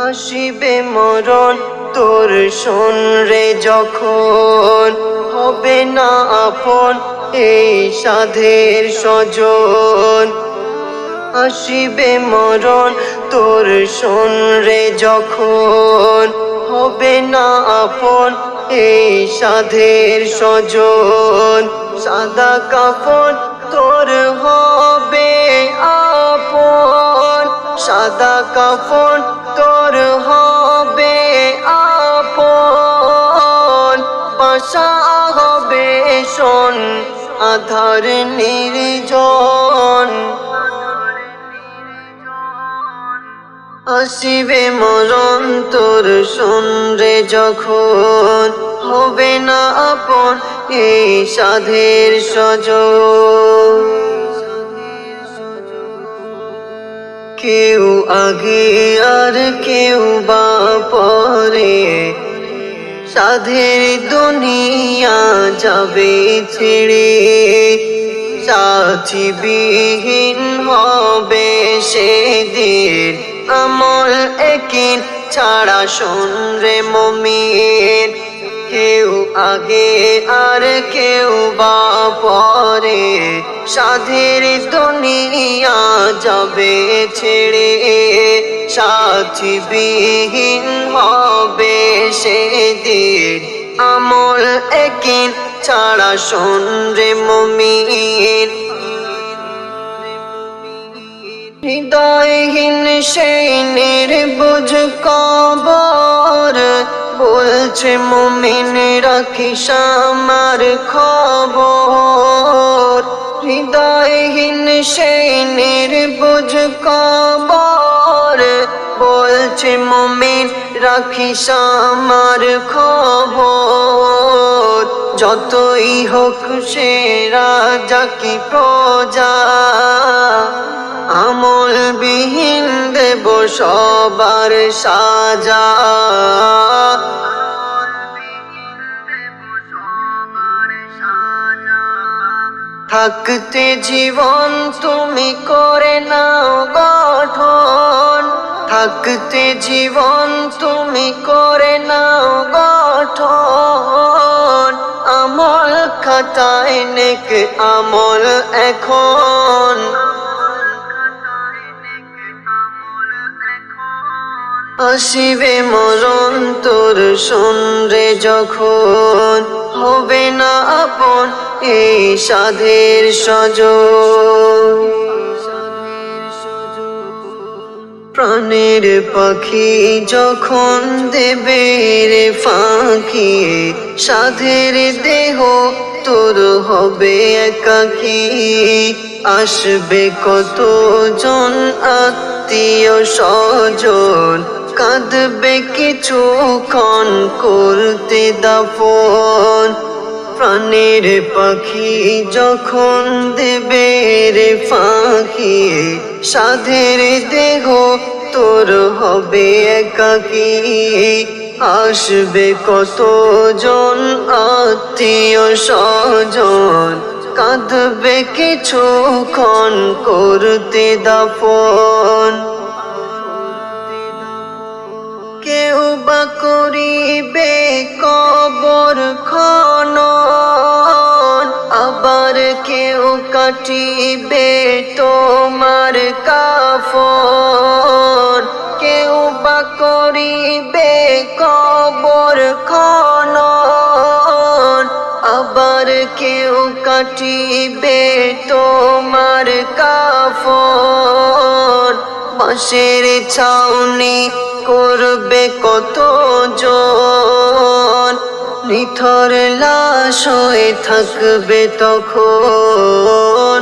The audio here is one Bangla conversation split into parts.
আসিবে মরণ তোর শোন রে যখন, হবে না আপন এই সাধের স্বজন। আসিবে মরণ তোর শোন রে যখন, হবে না আপন এই সাধের স্বজন। সাদা কাফন তোর হবে আপন, সাদা কাফন তোর হবে আপন। পাশা হবে শোন, আধার নির্জন। আসিবে মরণ তোর শুনরে যখন, হবে না আপন এই সাধের সজ কেউ আগে আর কেউ বা পরে সাধের দুনিয়া যাবে ছেড়ে। সাথীবিহীন হবে সেদিন, আমল একিন ছাড়া শোন রে মমিন। কেউ আগে আর কেউ বা পরে। সাধের দুনিয়া যাবে ছেড়ে, সাথীবিহীন হবে সেদিন। আমল একিন ছাড়া শোন রে মমিন। হৃদয়হীন সেই নির্বুঝ কবর বলছে, মুমিন রাখিস আমার খবর। হৃদয়হীন সেই নির্বুঝ কবর। বলছে, মুমিন রাখিস আমার খবর। যতই হোক সে রাজা কি প্রজা আমল বিহীন দেব সবার সাজা। থাকতে জীবন তুমি করে নাও গঠন। থাকতে জীবন তুমি করে নাও গঠন। আমল খাতায় নেক আমল এখন। আসিবে মরণ তোর শুনরে যখন। হবে না আপন এই সাধের সজ প্রাণের পাখি যখন দেবে রে ফাঁকি সাধের দেহ তোর হবে একাকি। আসবে কতজন আত্মীয় স্বজন কাঁদবে কিছুক্ষণ করতে দাফন। প্রাণের পাখি যখন দেবে রে ফাঁকি, সাধের দেহ তোর হবে একাকি। আসবে কতজন আত্মীয় স্বজন, কাঁদবে কিছুক্ষণ করতে দাফন। কেউ বা করিবে কবর খন আবার কেউ কাটিবে তোমার কাফন? কেউ বা করিবে কবর খনন? আবার কেউ কাটিবে তোমার কাফন? বাঁশের ছাউনি করবে কত জন? নিথর লাশ হয়ে থাকবে তখন।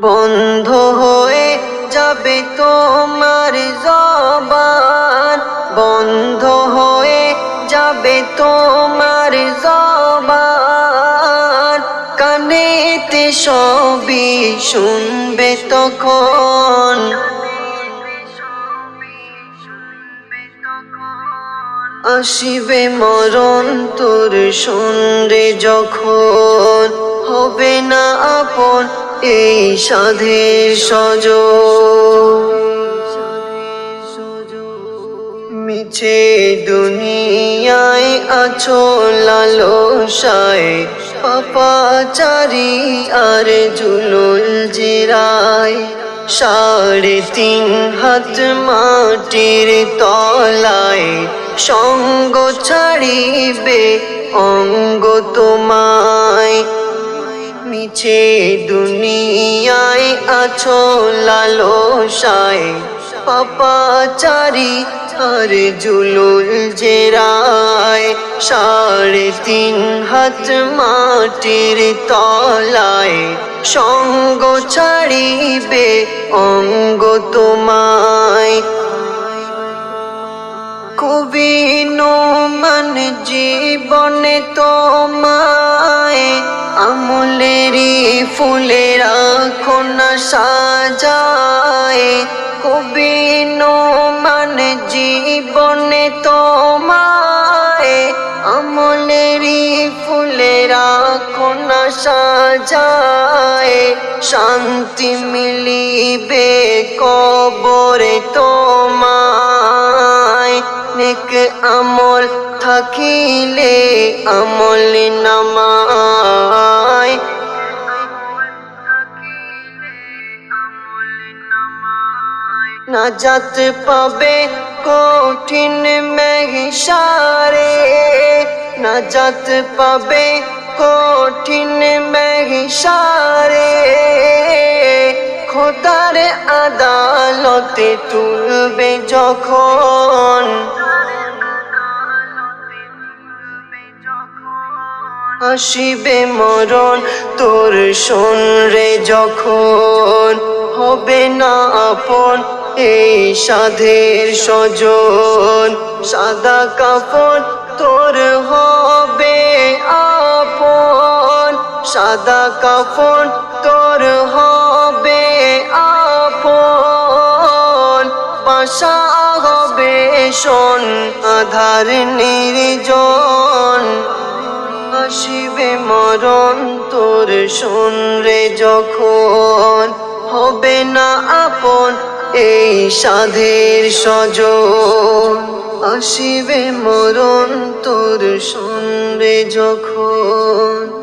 বন্ধ হয়ে যাবে তোমার জবান। বন্ধ হয়ে যাবে তোমার সবই শুনবে তখন। আসিবে মরণ তোর শুনরে যখন। হবে না আপন এই সাধের সজ। মিছে দুনিয়ায় আছো লালসায়। পাপাচারি আর জুলুল জিরায় সাড়ে তিন হাত মাটির তলায় সঙ্গ ছাড়িবে অঙ্গ তোমায়। মিছে দুনিয়ায় আছো লালসায়, পাপাচারি আর জুলুল জেরায় সাড়ে তিন হাত মাটির তলায় সঙ্গ ছাড়িবে অঙ্গ তোমায়। কবি মান জীবনে তোমায় আমলেরি ফুলেরা খোনা সাজায়। কবি মান জীবনে তোমায় আমলেরি ফুলেরা খোনা সাজায়, শান্তি মিলিবে কবরে তোমায়। নেক আমল থাকিলে আমল নামায়। নাজাত পাবে কঠিন মেঘসারে নাজাত পাবে কঠিন মেঘসারে খোদার আদালতে তুলবে যখন আসিবে মরণ তোর রে যখন হবে না আপন এই সাধের সজন সাদা কাপড় তোর হবে আপন, সাদা কাফন তোর হবে আপন। বাসা হবে শোন, আধার নির্জন। আসিবে মরণ তোর রে যখন, হবে না আপন। এই সাধের সজ আসিবে মরণ তোর শুনবে যখন।